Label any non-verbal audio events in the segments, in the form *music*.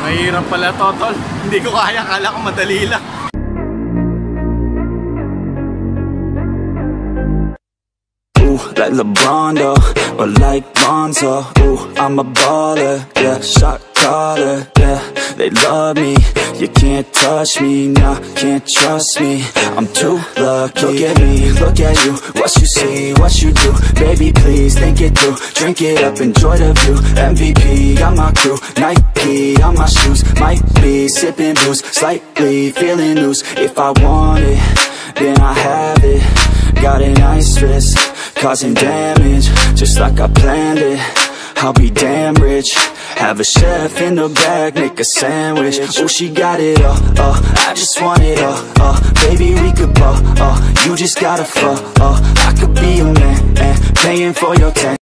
Mahirap pala to, tol. Hindi ko kaya, kala ko madali lang. Like LeBron, though, or like Lonzo. Ooh, I'm a baller, yeah, shot caller, yeah. They love me, you can't touch me, nah, can't trust me. I'm too lucky. Look at me, look at you, what you see, what you do. Baby, please think it through. Drink it up, enjoy the view. MVP, got my crew, Nike on my shoes. Might be sipping booze, slightly feeling loose. If I want it, then I have it. Got an ice wrist, causing damage Just like I planned it I'll be damn rich Have a chef in the back, make a sandwich Oh, she got it all, uh, I just want it all, uh Baby, we could ball, uh, you just gotta fall, uh I could be a man, and paying for your tent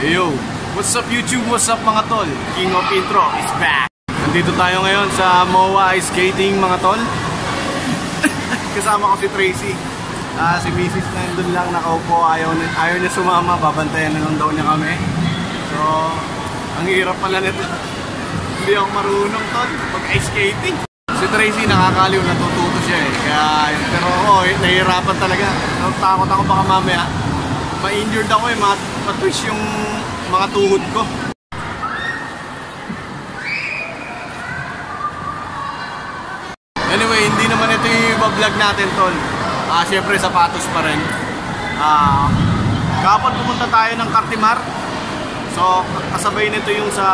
Hey yo, what's up YouTube? What's up mga tol? King of Intro is back! Nandito tayo ngayon sa MOA Skating mga tol. *laughs* Kasama ko si Tracy. Ah, si Mrs. nandun lang nakaupo, ayaw, na- ayaw niya sumama, babantayan na lang daw niya kami. So, ang hirap pala nito. *laughs* Hindi ako marunong tol pag ice skating. Si Tracy nakakaliw, natututo siya eh. Kaya, pero ako, eh, nahihirapan talaga. Takot ako baka mamaya. Ma-injured ako eh, mat- matwist yung mga tuhod ko. Anyway, hindi naman ito yung vlog natin, tol. Ah, syempre sapatos pa rin. Ah, kapag pumunta tayo ng Cartimar. So, kasabay nito yung sa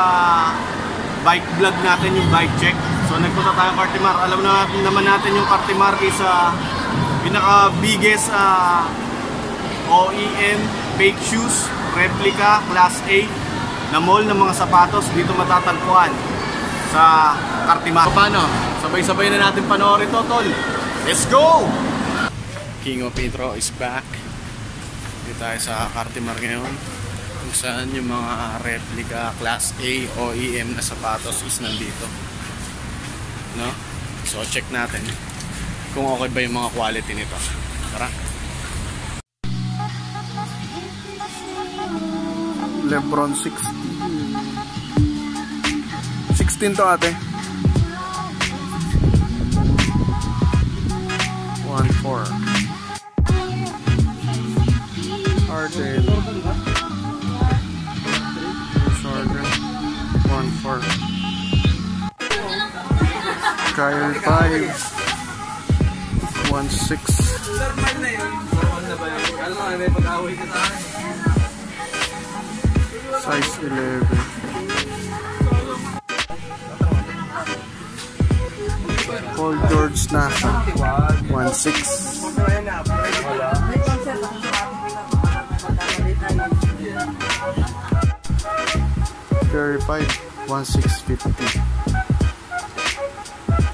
bike vlog natin, yung bike check. So, nagpunta tayo Cartimar. Alam na naman natin yung Cartimar is ah, pinaka biggest ah, OEM fake shoes, replica, class A na mall ng mga sapatos dito matatagpuan sa Cartimar. Paano? Sabay-sabay na natin panoorin to, tol. Let's go! King of Intro is back. Dito tayo sa Cartimar ngayon. Kung saan yung mga replica class A OEM na sapatos is nandito. No? So check natin kung okay ba yung mga quality nito. Tara! Lebron 16 16 to ate 1-4 Arden Jordan 1-4 Kyle 5 1-6 Size 11 Paul George nasa 1.6 35 1.650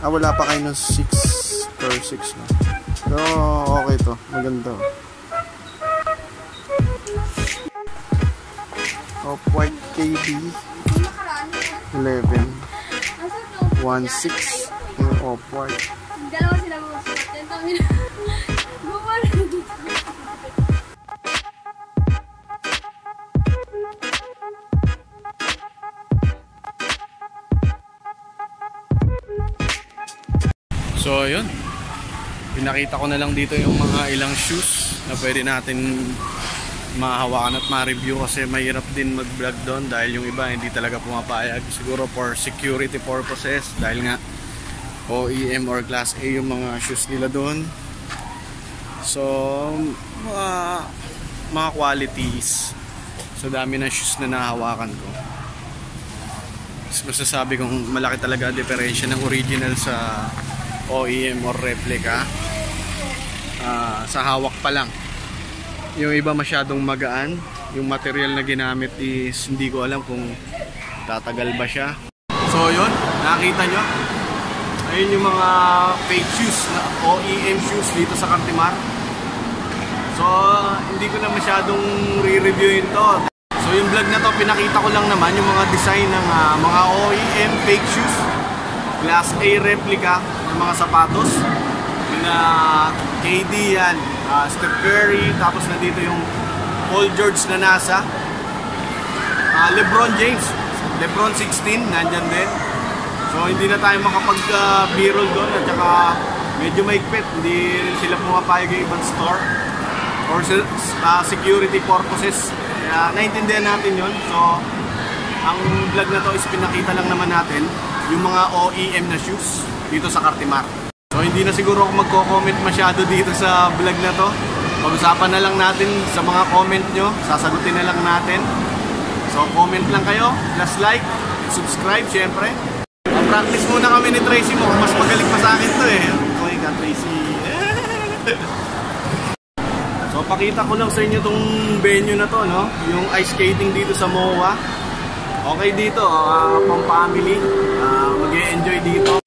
Ah wala pa kayo ng 6 per 6 no? Pero okay to. Maganda. Off-white KB 11 1.6 yung off-white Dalawa sila mga *laughs* So ayun. Pinakita ko na lang dito yung mga ilang shoes na pwede natin mahawakan at ma-review kasi mahirap din mag-vlog doon dahil yung iba hindi talaga pumapayag. Siguro for security purposes dahil nga OEM or Class A yung mga shoes nila doon. So, mga, mga qualities. So, dami ng shoes na nahawakan ko. Mas masasabi kong malaki talaga diferensya ng original sa OEM or replica. Ah, sa hawak pa lang. Yung iba masyadong magaan. Yung material na ginamit is hindi ko alam kung tatagal ba siya. So yun, nakita nyo? Ayun yung mga fake shoes na OEM shoes dito sa Cartimar. So, hindi ko na masyadong re-reviewin to. So, yung vlog na to, pinakita ko lang naman yung mga design ng ah, mga OEM fake shoes. Class A replica ng mga sapatos. Yung na KD yan, ah, Steph Curry, tapos nandito yung Paul George na nasa. Ah, Lebron James, Lebron 16, nandyan din. So hindi na tayo makapag-b-roll doon at saka medyo maigpit. Hindi sila pumapayag yung ibang store se- uh, security purposes. Kaya naintindihan natin yon So ang vlog na to is pinakita lang naman natin yung mga OEM na shoes dito sa Cartimar. So hindi na siguro ako magko-comment masyado dito sa vlog na to. Pag-usapan na lang natin sa mga comment nyo. Sasagutin na lang natin. So comment lang kayo, plus like, subscribe syempre. practice muna kami ni Tracy mo. Mas magaling pa sa akin to eh. Okay ka Tracy. *laughs* so pakita ko lang sa inyo tong venue na to, no? Yung ice skating dito sa MOA. Okay dito, uh, pang family. Uh, mag-enjoy dito.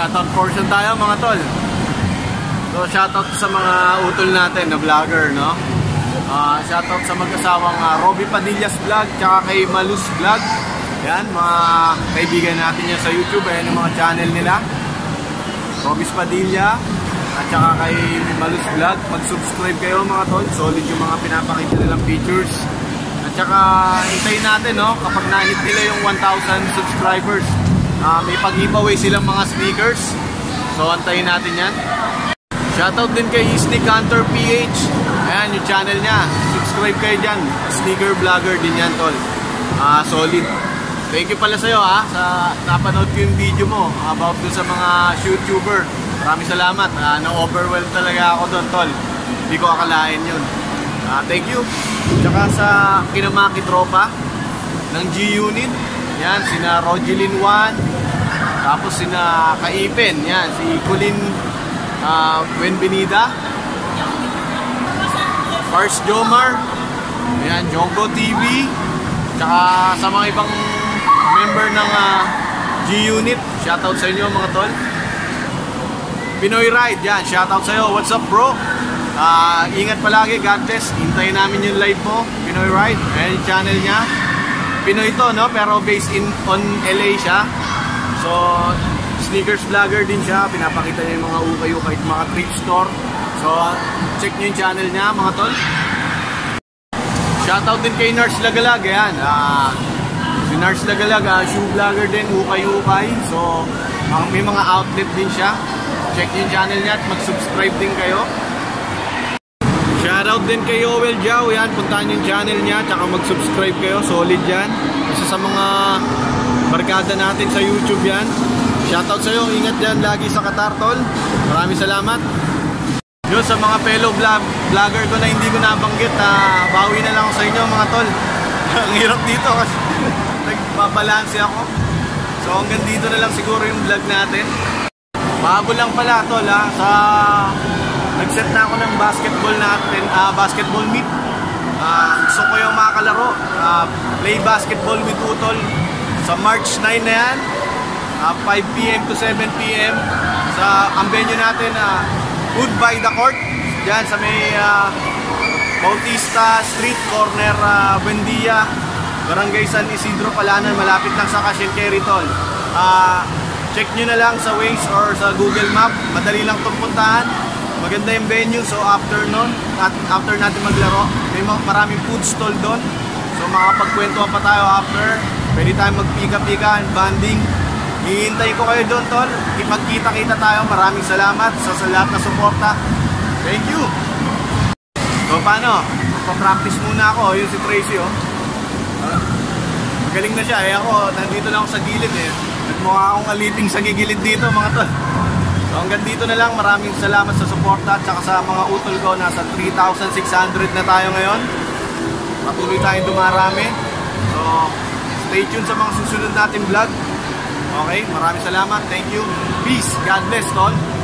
Shoutout portion tayo mga tol. So shoutout sa mga utol natin na vlogger, no? Ah, shoutout sa mag-asawang uh, Robby Padillas Vlog tsaka kay Malus Vlog. Yan, mga kaibigan natin yan sa YouTube. Ayan yung mga channel nila. Robis Padilla at saka kay Malus Vlog. Mag-subscribe kayo mga tol. Solid yung mga pinapakita nilang features. At saka hintayin natin, no? Kapag na-hit nila yung 1,000 subscribers, ah, may pag-giveaway silang mga sneakers. So antayin natin yan. Shoutout din kay Sneak Hunter PH. Ayan yung channel niya. Subscribe kayo dyan. Sneaker vlogger din yan, tol. Ah, solid. Thank you pala sa'yo ha, sa napanood ko yung video mo about dun sa mga YouTuber. Maraming salamat. Ah, na-overwhelm talaga ako doon, tol. Hindi ko akalain yun. Ah, thank you. Tsaka sa Kinamaki Tropa ng G-Unit. Yan, sina Rogelin 1. Tapos sina Kaipen. Yan, si Colin uh, Buenvenida. Pars Jomar. Yan, Jongo TV. Tsaka sa mga ibang member ng ah, G-Unit. Shoutout sa inyo mga tol. Pinoy Ride, yan. Shoutout sa'yo. What's up bro? Ah, ingat palagi, God bless. Hintayin namin yung live mo, Pinoy Ride. Ayan channel niya. Pinoy to, no? Pero based in on LA siya. So, sneakers vlogger din siya. Pinapakita niya yung mga ukay-ukay at mga thrift store. So, check niyo yung channel niya, mga tol. Shoutout din kay Nars Lagalag, ayan. Ah, si Nars Lagalag, ah, shoe vlogger din, ukay-ukay. So, may mga outlet din siya. Check yung channel niya at mag-subscribe din kayo. Shoutout din kay Yoel Jao, yan. Puntahan yung channel niya, tsaka mag-subscribe kayo. Solid yan. Isa sa mga barkada natin sa YouTube yan. Shoutout sa'yo, ingat yan lagi sa Qatar, tol. Maraming salamat. Yun, sa mga fellow vlog, vlogger ko na hindi ko nabanggit, ah, bawi na lang sa inyo mga tol. *laughs* Ang hirap dito kasi *laughs* nagbabalanse ako. So hanggang dito na lang siguro yung vlog natin. Bago lang pala tol ha, sa nag-set na ako ng basketball natin, ah, basketball meet. Ah, gusto ko yung mga kalaro, ah, play basketball with Utol sa March 9 na yan. Ah, 5pm to 7pm sa ang venue natin na Wood by the Court. Dyan sa may ah, Bautista Street corner uh, Buendia Barangay San Isidro Palanan malapit lang sa Cash and Carry Tol. Ah, check nyo na lang sa Waze or sa Google Map. Madali lang itong puntahan maganda yung venue so after nun at after natin maglaro may maraming food stall doon so makapagkwentuhan pa tayo after pwede tayo magpika-pika and banding Hihintay ko kayo doon, tol. Ipagkita-kita tayo. Maraming salamat sa, sa lahat na suporta. Thank you. So, paano? Pa-practice muna ako. Yun si Tracy, oh. Ah, magaling na siya. Eh ako, nandito lang ako sa gilid, eh. Nagmukha akong aliping sa gigilid dito, mga tol. So, hanggang dito na lang. Maraming salamat sa suporta at sa mga utol ko. Nasa 3,600 na tayo ngayon. Patuloy tayong dumarami. So, stay tuned sa mga susunod nating vlog. Okay? Maraming salamat. Thank you. Peace. God bless, tol.